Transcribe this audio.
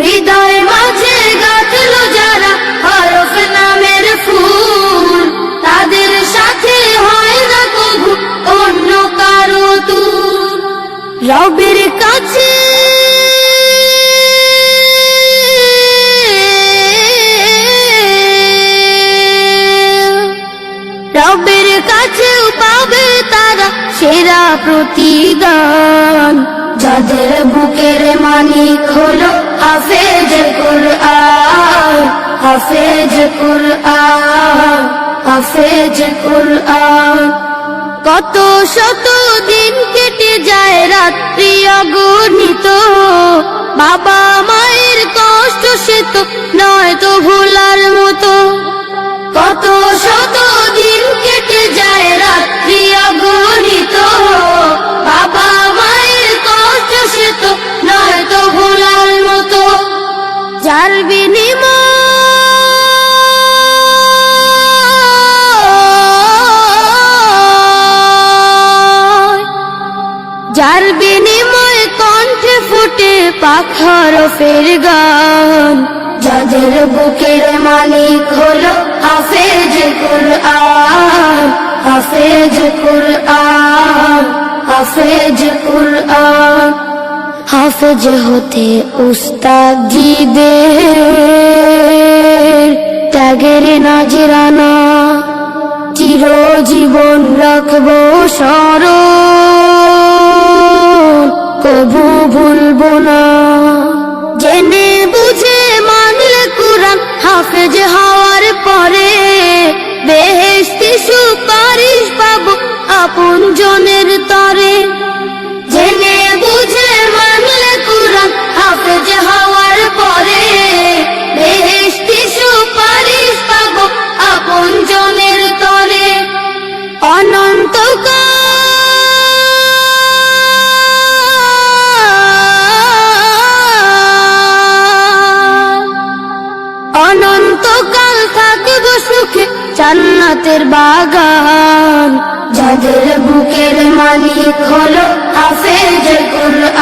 হৃদয় মাঝে গাঁথলো যারা হরফ নামের ফুল, তাদের সাথে হয় না কবু, অন্য কারও রবের কাছে রবের কাছেও পাবে তারা সেরা প্রতিদান। যাদের বুকের মালিক হলো হাফেজ কুরআন হাফেজ কুরআন হাফেজ কুরআন। কত শত দিন কেটে যায় রাত্রি অগণিত, বাবা মায়ের যার বিনিময় কণ্ঠে ফুটে পাখার ফের গান। যাদের বুকের মালিক হলো হাফেজ কুরআন হাফেজ কুরআন হাফেজ কুরআন। হাফেজ হতে উস্তাদ জিদের ত্যাগের নাজরানা। চিরজীবন রাখব স্মরণ কবু ভুলবো না। জেনে বুঝে মানলে কুরআন হাফেজ হওয়ার পরে বেহেশতি সুপারিশ পাবো আপন জনের তরে। সুখে জান্নাতের বাগান। যাদের বুকের মালিক হলো হাফেজ কুরআন।